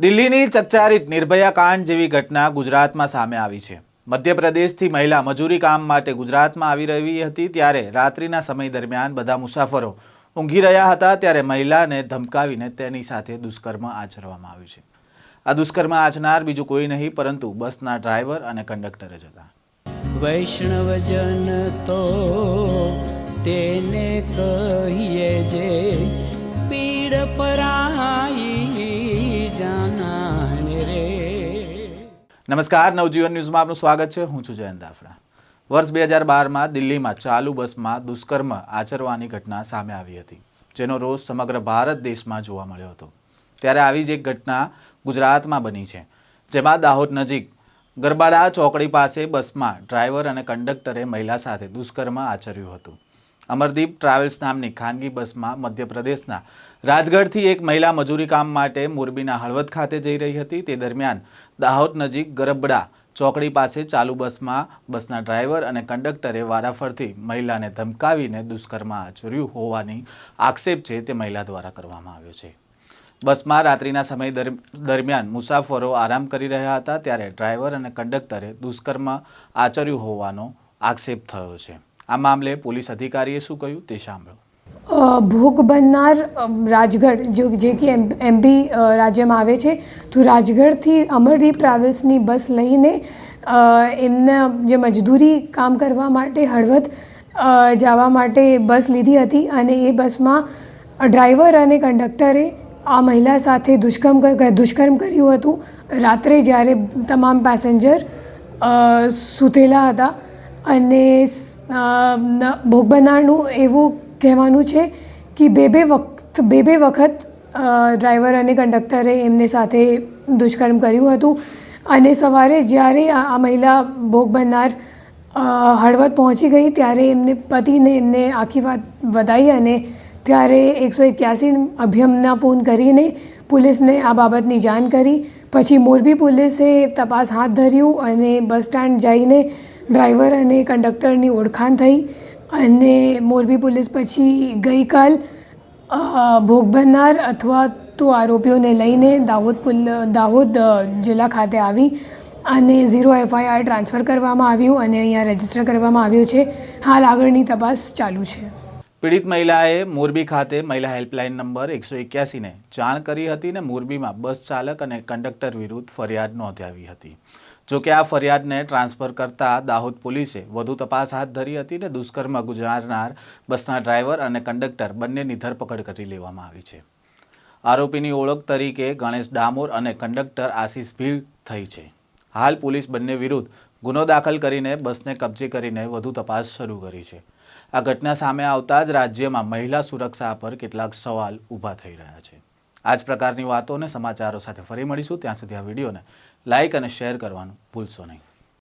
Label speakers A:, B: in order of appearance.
A: દિલ્હીની ચકચારિત નિર્ભયા કાંડ જેવી ઘટના ગુજરાતમાં સામે આવી છે. મધ્યપ્રદેશથી મહિલા મજૂરી કામ માટે ગુજરાતમાં આવી રહી હતી ત્યારે રાત્રિના સમય દરમિયાન બધા મુસાફરો ઊંઘી રહ્યા હતા ત્યારે મહિલાને ધમકાવીને તેની સાથે દુષ્કર્મ આચરવામાં આવ્યું છે. આ દુષ્કર્મ આચનાર બીજું કોઈ નહીં, પરંતુ બસના ડ્રાઈવર અને કંડક્ટર જ હતા.
B: વૈષ્ણવજન તો તેને કહીએ જે પીડ પરાઈ
A: નમસ્કાર, નવજીવન ન્યૂઝમાં આપનું સ્વાગત છે. હું છું જયંત દાફડા વર્ષ બે હજાર બારમાં દિલ્હીમાં ચાલુ બસમાં દુષ્કર્મ આચરવાની ઘટના સામે આવી હતી, જેનો રોષ સમગ્ર ભારત દેશમાં જોવા મળ્યો હતો. ત્યારે આવી જ એક ઘટના ગુજરાતમાં બની છે, જેમાં દાહોદ નજીક ગરબાડા ચોકડી પાસે બસમાં ડ્રાઈવર અને કંડક્ટરે મહિલા સાથે દુષ્કર્મ આચર્યું હતું. અમરદીપ ટ્રાવેલ્સ નામની ખાનગી બસમાં મધ્યપ્રદેશના રાજગઢથી એક મહિલા મજૂરી કામ માટે મોરબીના હળવદ ખાતે જઈ રહી હતી. તે દરમિયાન દાહોદ નજીક ગરબડા ચોકડી પાસે ચાલુ બસમાં બસના ડ્રાઈવર અને કંડક્ટરે વારાફરથી મહિલાને ધમકાવીને દુષ્કર્મ આચર્યું હોવાની આક્ષેપ છે તે મહિલા દ્વારા કરવામાં આવ્યો છે. બસમાં રાત્રિના સમય દર- દરમિયાન મુસાફરો આરામ કરી રહ્યા હતા, ત્યારે ડ્રાઈવર અને કંડક્ટરે દુષ્કર્મ આચર્યું હોવાનો આક્ષેપ થયો છે. આ મામલે પોલીસ અધિકારીએ શું કહ્યું તે સાંભળો.
C: ભોગ બનનાર રાજગઢ, જો જે કે એમ એમપી રાજ્યમાં આવે છે, તો રાજગઢથી અમરદીપ ટ્રાવેલ્સની બસ લઈને એમના જે મજદૂરી કામ કરવા માટે હળવદ જવા માટે બસ લીધી હતી અને એ બસમાં ડ્રાઈવર અને કંડક્ટરે આ મહિલા સાથે દુષ્કર્મ દુષ્કર્મ કર્યું હતું. રાત્રે જ્યારે તમામ પેસેન્જર સૂતેલા હતા અને ભોગ બનનારનું એવું કહેવાનું છે કે બે બે વખત, બે બે વખત ડ્રાઈવર અને કંડક્ટરે એમને સાથે દુષ્કર્મ કર્યું હતું. અને સવારે જ્યારે આ મહિલા ભોગ બનનાર હળવદ પહોંચી ગઈ ત્યારે એમને પતિને એમને આખી વાત વધાઈ અને ત્યારે એકસો એક્યાસી અભિયમના ફોન કરીને પોલીસને આ બાબતની જાણ કરી. પછી મોરબી પોલીસે તપાસ હાથ ધર્યું અને બસ સ્ટેન્ડ જઈને ડ્રાઈવર અને કંડક્ટરની ઓળખાણ થઈ અને મોરબી પોલીસ પછી ગઈકાલ ભોગ બનનાર અથવા તો આરોપીઓને લઈને દાહોદ દાહોદ જિલ્લા ખાતે આવી અને ઝીરો એફઆઈઆર ટ્રાન્સફર કરવામાં આવ્યું અને અહીંયા રજિસ્ટર કરવામાં આવ્યું છે. હાલ આગળની તપાસ ચાલુ છે.
A: પીડિત મહિલાએ મોરબી ખાતે મહિલા હેલ્પલાઇન નંબર એકસો એક્યાસીને જાણ કરી હતી ને મોરબીમાં બસ ચાલક અને કંડક્ટર વિરુદ્ધ ફરિયાદ નોંધાવી હતી. જોકે આ ફરિયાદને ટ્રાન્સફર કરતા દાહોદ પોલીસે વધુ તપાસ હાથ ધરી હતી અને દુષ્કર્મ ગુજારનાર, બસના ડ્રાઈવર અને કંડક્ટર બંનેની ધરપકડ કરી લેવામાં આવી છે. આરોપીની ઓળખ તરીકે ગણેશ ડામોર અને કંડક્ટર આશીષ ભીલ થઈ છે. હાલ પોલીસ બંને વિરુદ્ધ ગુનો દાખલ કરીને બસને કબજે કરીને વધુ તપાસ શરૂ કરી છે. આ ઘટના સામે આવતા જ રાજ્યમાં મહિલા સુરક્ષા પર કેટલાક સવાલ ઊભા થઈ રહ્યા છે. આ જ પ્રકારની વાતો અને સમાચારો સાથે ફરી મળીશું. ત્યાં સુધી આ વિડીયોને લાઇક અને શેર કરવાનું ભૂલશો નહીં.